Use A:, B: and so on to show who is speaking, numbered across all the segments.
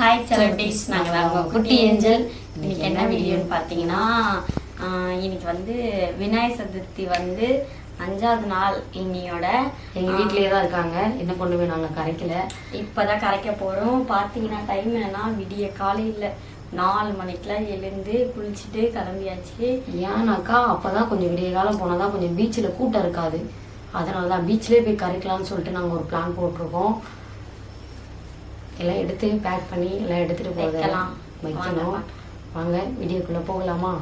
A: Hi celebrities நாங்கள் தான் உங்கள் குட்டி ஏஞ்சல். இன்னைக்கு என்ன வீடியோன்னு பார்த்தீங்கன்னா இன்னைக்கு வந்து விநாயகர் சதுர்த்தி வந்து அஞ்சாவது நாள் இன்னியோட
B: எங்க வீட்லயே தான் இருக்காங்க. என்ன பண்ணுவே நாங்க கரைக்கல.
A: இப்போதான் கரைக்க போகிறோம் பார்த்தீங்கன்னா டைம் என்னன்னா விடிய காலையில் நாலு மணிக்கெலாம் எழுந்து குளிச்சுட்டு கிளம்பியாச்சு.
B: ஏன்னாக்கா அப்பதான் கொஞ்சம் விடிய காலம் போனாதான் கொஞ்சம் பீச்சில் கூட்டம் இருக்காது. அதனால தான் பீச்லேயே போய் கரைக்கலாம்னு சொல்லிட்டு நாங்க ஒரு பிளான் போட்டிருக்கோம். எல்லாம் எடுத்து பேக் பண்ணி எல்லாம் எடுத்துட்டு
A: வைக்கலாம்.
B: வைக்கணும்.
A: வாங்க
B: வீடியோக்குள்ள போகலாமா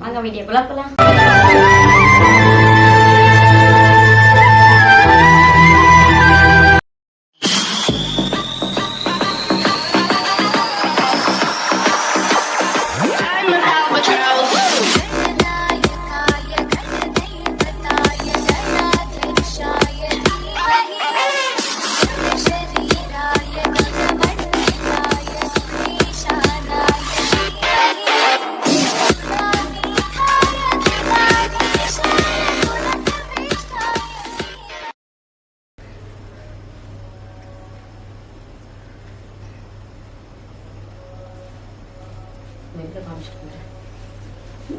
A: வாங்க வீடியோக்குள்ள போகலாம்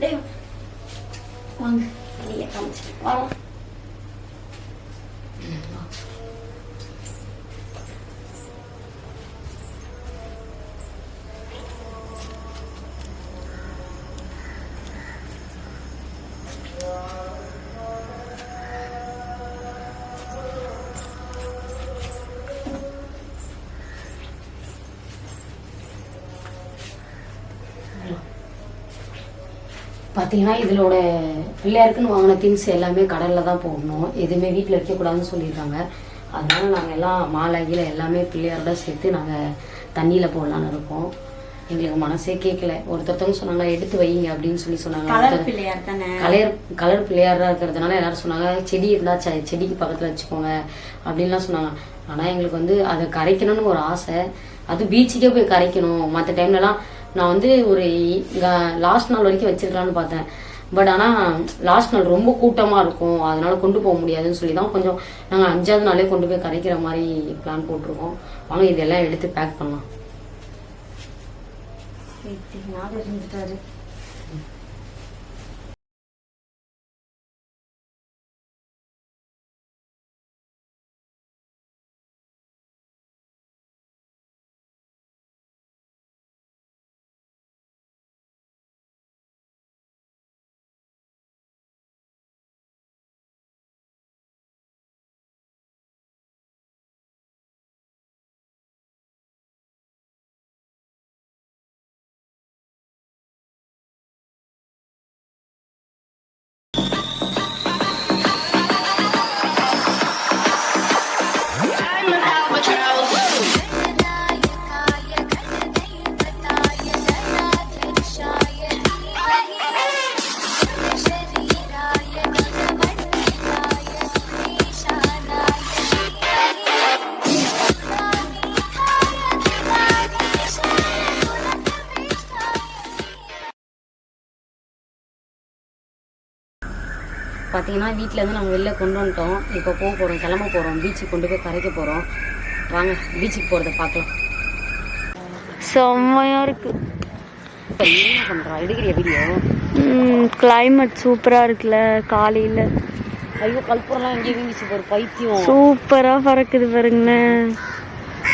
A: டேய், வாங்க வெளியே காமிச்சிட்டு வரோம்
B: பார்த்தீங்கன்னா இதோட பிள்ளையாருக்குன்னு வாங்கின திங்ஸ் எல்லாமே கடலில் தான் போடணும். எதுவுமே வீட்டில் வைக்கக்கூடாதுன்னு சொல்லியிருக்காங்க அதனால நாங்கள் எல்லாம் மாலை கீழே எல்லாமே பிள்ளையாரோட சேர்த்து நாங்கள் தண்ணியில் போடலான்னு இருக்கோம். எங்களுக்கு மனசே கேட்கல ஒருத்தர்த்தவங்க சொன்னாங்க எடுத்து வைங்க அப்படின்னு சொல்லி சொன்னாங்க.
A: கலர்
B: கலர் பிள்ளையாரா இருக்கிறதுனால எல்லாரும் சொன்னாங்க செடி இருந்தா செடிக்கு பக்கத்துல வச்சுக்கோங்க அப்படின்லாம் சொன்னாங்க. ஆனா எங்களுக்கு வந்து அதை கரைக்கணும்னு ஒரு ஆசை. அது பீச்சுக்கே போய் கரைக்கணும். மற்ற டைம்லலாம் நான் வந்து ஒரு லாஸ்ட் நாள் வரைக்கும் வச்சிருக்கலாம்னு பார்த்தேன். பட் ஆனால் லாஸ்ட் நாள் ரொம்ப கூட்டமாக இருக்கும். அதனால கொண்டு போக முடியாதுன்னு சொல்லி தான் கொஞ்சம் நாங்கள் அஞ்சாவது நாளே கொண்டு போய் கரைக்கிற மாதிரி பிளான் போட்டிருக்கோம். வாங்க இதெல்லாம் எடுத்து பேக் பண்ணலாம்.
A: நாள் இருந்துட்டாரு.
B: பார்த்தீங்கன்னா வீட்டில் இருந்து நாங்கள் வெளில கொண்டு வந்துட்டோம். இப்போ போக போகிறோம் கிளம்ப போகிறோம் பீச்சுக்கு கொண்டு போய் கரைக்க போகிறோம் வாங்க பீச்சுக்கு போகிறத பார்க்கலாம்.
C: செம்மையா இருக்கு.
B: இப்போ என்ன பண்ணுறா எடுக்கிறிய வீடியோ
C: கிளைமேட் சூப்பரா இருக்குல்ல காலையில.
B: ஐயோ கல்பூரெல்லாம் எங்கேயும் வீங்கிச்சு போகிற பைத்தியம்.
C: சூப்பரா பறக்குது பாருங்கண்ணே.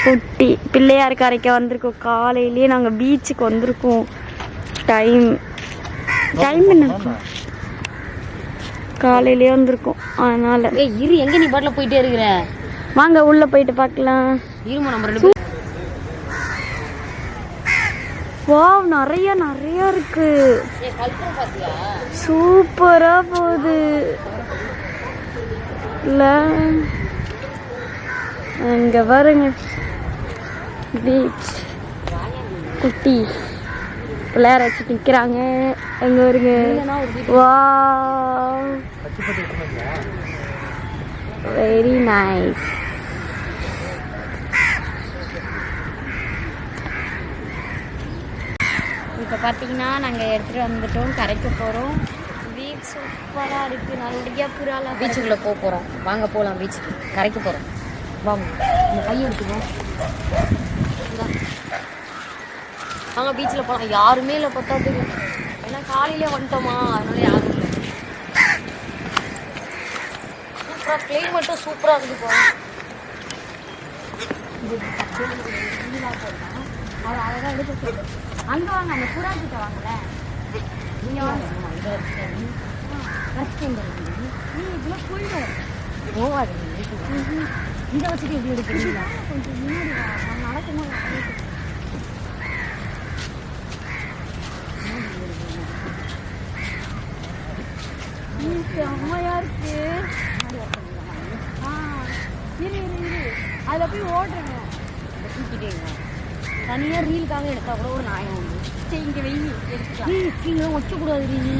C: குட்டி பிள்ளையார் கரைக்க வந்திருக்கோம். காலையிலேயே நாங்க பீச்சுக்கு வந்திருக்கோம். டைம் டைம் என்ன? காலையிலேயே வந்திருக்கோம். அதனால.
B: ஏய் இரு எங்கே நீ பாட்டில் போயிட்டே இருக்கிற?
C: வாங்க உள்ள போயிட்டு பார்க்கலாம்
B: இருமா நம்ம ரெண்டு
C: வாவ் நிறைய நிறைய இருக்கு. சூப்பரா போகுது. இல்ல. அங்க பாருங்க. பீச் குட்டி. பிள்ளையார வச்சு நிக்கிறாங்க. அங்க வருங்க வா வெரி நைஸ் இப்போ பார்த்தீங்கன்னா நாங்கள் எடுத்துகிட்டு வந்துட்டோம். கரைக்க போகிறோம் பீச் சூப்பராக இருக்குது நல்லபடியா புறாலாம்
B: பீச்சுக்குள்ளே போக போகிறோம் வாங்க போகலாம் பீச்சுக்கு கரைக்க போகிறோம் வாங்க. இந்த கையை எடுத்துக்கோ. நாங்கள் பீச்சில் போகலாம் யாருமே இல்லை பத்தாத்துக்கு ஏன்னா காலையிலே வந்துட்டோமா. அதனால யாரும் இல்லை. சூப்பராக கிளைமேட்டும் சூப்பராக இருக்குதுப்பா
A: அவர் அழகாக சொல்லு அங்கே வாங்க அந்த புறா கிட்ட வாங்கல. நீங்கள் வாங்க. இதெல்லாம் போயிடும்
B: போவாது
A: இதை வச்சுட்டு எப்படி எடுக்கிறீங்களா கொஞ்சம் முன்னாடி நடக்கும்போது செம்மையா இருக்கு. ஆ இரு இரு இரு. அதில் போய் ஓடுறேங்க. தனியாக ரீலுக்காக எடுத்தா கூட ஒரு நியாயம் உண்டு. சரி இங்கே வெயி எடுத்துக்கலாம். இங்கே வச்சக்கூடாது நீ.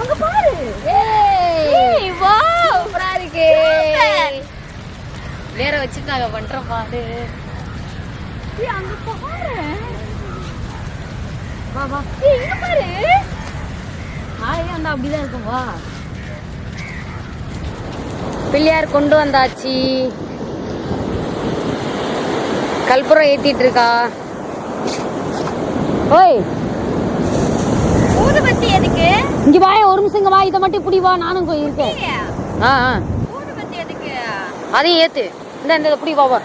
A: அங்க பாரு ஏய். வா. சூப்பரா இருக்கு.
B: வேற வச்சுட்டு நாங்கள் பண்ணுறோம் பாரு
A: அங்க பாரு. வா வா. இங்க பாரு.
B: நாளையே வந்தா அப்படிதான் இருக்கும். வா. பிள்ளையார் கொண்டு வந்தாச்சு. கற்பூரம் ஏத்திட்டு இருக்கா? ஓய்.
A: ஊதுபத்தி எதுக்கு?
B: இங்க வா ஒரு நிமிஷம் வா. இதை மட்டும் இப்படி வா. நானும் இருக்கேன். ஆ ஆ.
A: ஊதுபத்தி எதுக்கு?
B: அதையும் ஏத்து. இந்த இந்த இப்படி வா வா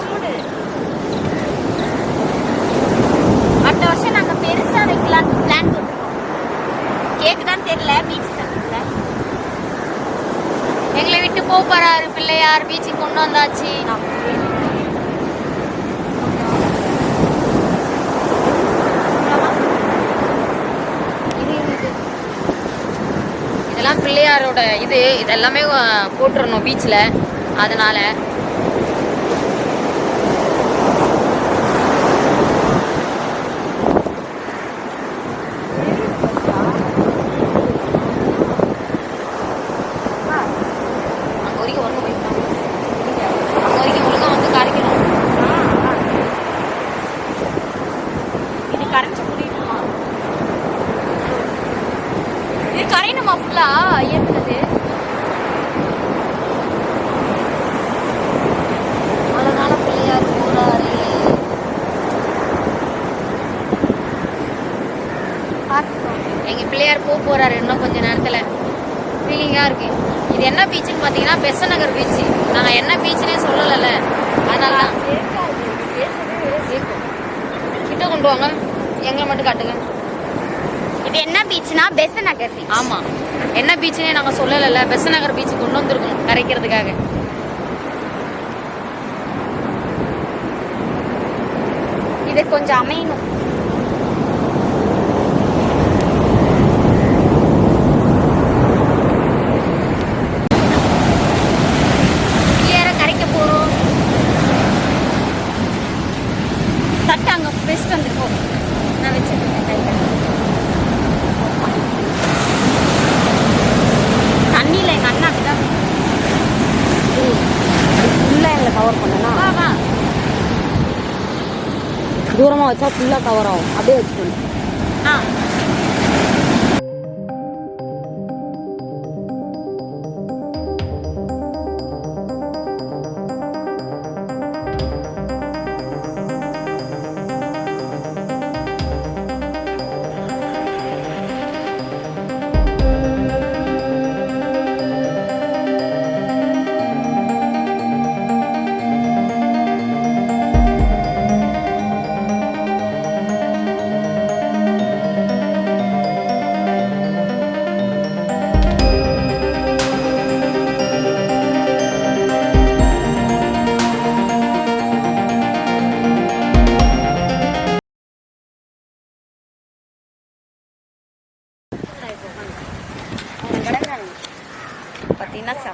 A: சூடு அடுத்த வருஷம் நாங்க பெருசா வைக்கலாம் பிளான் போட்டுருக்கோம் கேக்கு தான் தெரியல பீச் சங்கத்துல
B: எங்களை போறாரு பிள்ளையார் பீச்சுக்கு கொண்டு வந்தாச்சு. இது, இதெல்லாம் பிள்ளையாரோட இது இதெல்லாமே போட்டுருணும் பீச்சில் அதனால அங்கே வரைக்கும் ஒழுங்காக போய்க்கலாம் அங்கே வரைக்கும் ஒழுங்காக வந்து கரைக்கணும்
A: இது கரைச்சு முடியுமா இது கரையணுமா ஃபுல்லா ஏத்துனது
B: அதனால பிள்ளையார் போறாரு
A: பார்த்துக்கோங்க
B: எங்க பிள்ளையார் போக போறாரு இன்னும் கொஞ்ச நேரத்துல. ஃபீலிங்கா இருக்கு. இது என்ன பீச்சுன்னு பாத்தீங்கன்னா பெசநகர் பீச் நாங்க என்ன பீச்னே சொல்லல அதனால தான். கிட்ட கொண்டு வாங்க. எங்களை மட்டும் காட்டுங்க.
A: இது என்ன பீச்னா பெச நகர் பீச்
B: ஆமா. என்ன பீச்னே நாங்க சொல்லல பெசநகர் பீச் கொண்டு வந்திருக்கோம் கரைக்கிறதுக்காக.
A: இது கொஞ்சம் அமையணும். தட்டு அங்க பெஸ்ட் வந்துருக்கோம். நான் வச்சிருக்கேன். தண்ணியில எங்க அண்ணா அப்படிதான்
B: ஃபுல்லா எங்களை கவர் பண்ணனா
A: வா வா.
B: தூரமா வச்சா ஃபுல்லா கவர் ஆகும். அப்படியே வச்சுக்கணும்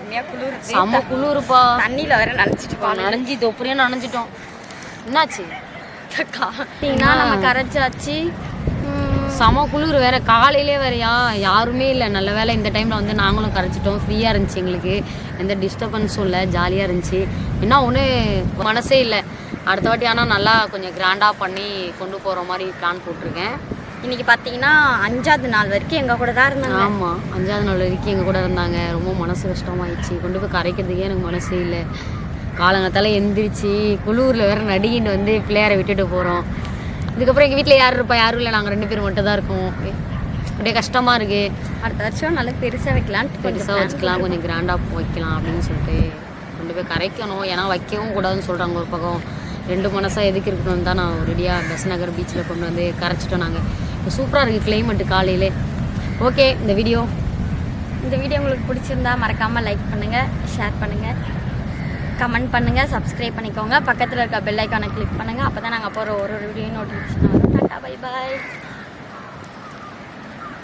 A: செம்மையா குளிர்
B: செம்ம குளிருப்பா.
A: தண்ணியில வேற நினைச்சிட்டு போனோம்
B: நனைஞ்சி தொப்பரியா நனைஞ்சிட்டோம். என்னாச்சு?
A: நம்ம கரைச்சாச்சு.
B: செம குளிர் வேற காலையிலே வேறயா? யாருமே இல்லை. நல்ல வேளை இந்த டைம்ல வந்து நாங்களும் கரைச்சிட்டோம். ஃப்ரீயா இருந்துச்சு எங்களுக்கு. எந்த டிஸ்டர்பன்ஸும் இல்லை. ஜாலியா இருந்துச்சு. என்ன ஒன்று மனசே இல்லை. அடுத்த வாட்டி ஆனால் நல்லா கொஞ்சம் கிராண்டா பண்ணி கொண்டு போற மாதிரி பிளான் போட்டிருக்கேன்.
A: இன்னைக்கு பார்த்தீங்கன்னா அஞ்சாவது நாள் வரைக்கும் எங்க கூட தான் இருந்தாங்க.
B: ஆமா அஞ்சாவது நாள் வரைக்கும் எங்க கூட இருந்தாங்க. ரொம்ப மனசு கஷ்டமாயிடுச்சு. கொண்டு போய் கரைக்கிறதுக்கே எனக்கு மனசே இல்லை. காலங்கத்தால எந்திரிச்சு குளூரில் வேற நடிகின்னு வந்து பிள்ளையாரை விட்டுட்டு போகிறோம் இதுக்கப்புறம் எங்கள் வீட்டில் யார் இருப்பா? யாரும் இல்லை. நாங்கள் ரெண்டு பேரும் மட்டும் தான் இருக்கோம். அப்படியே கஷ்டமாக இருக்குது
A: அடுத்த வருஷம் நல்லா பெருசாக வைக்கலான்ட்டு
B: பெருசாக வச்சுக்கலாம். கொஞ்சம் கிராண்டாக வைக்கலாம் அப்படின்னு சொல்லிட்டு. கொண்டு போய் கரைக்கணும். ஏன்னா வைக்கவும் கூடாதுன்னு சொல்கிறாங்க ஒரு பக்கம். ரெண்டு மனசாக எதுக்கு இருக்கணும்னு தான் நான் ரெடியாக பெஸ் நகர் பீச்சில் கொண்டு வந்து கரைச்சிட்டோம் நாங்கள் இப்போ சூப்பராக இருக்குது கிளைமேட்டு காலையிலே. ஓகே இந்த வீடியோ
A: இந்த வீடியோ உங்களுக்கு பிடிச்சிருந்தா மறக்காமல் லைக் பண்ணுங்கள் ஷேர் பண்ணுங்கள் கமெண்ட் பண்ணுங்கள் சப்ஸ்கிரைப் பண்ணிக்கோங்க. பக்கத்தில் இருக்க பெல் ஐக்கானை கிளிக் பண்ணுங்கள் அப்போ தான் நாங்கள் போகிற ஒரு ஒரு வீடியோ நோட்டிஃபிகேஷன் வரும். Tata bye bye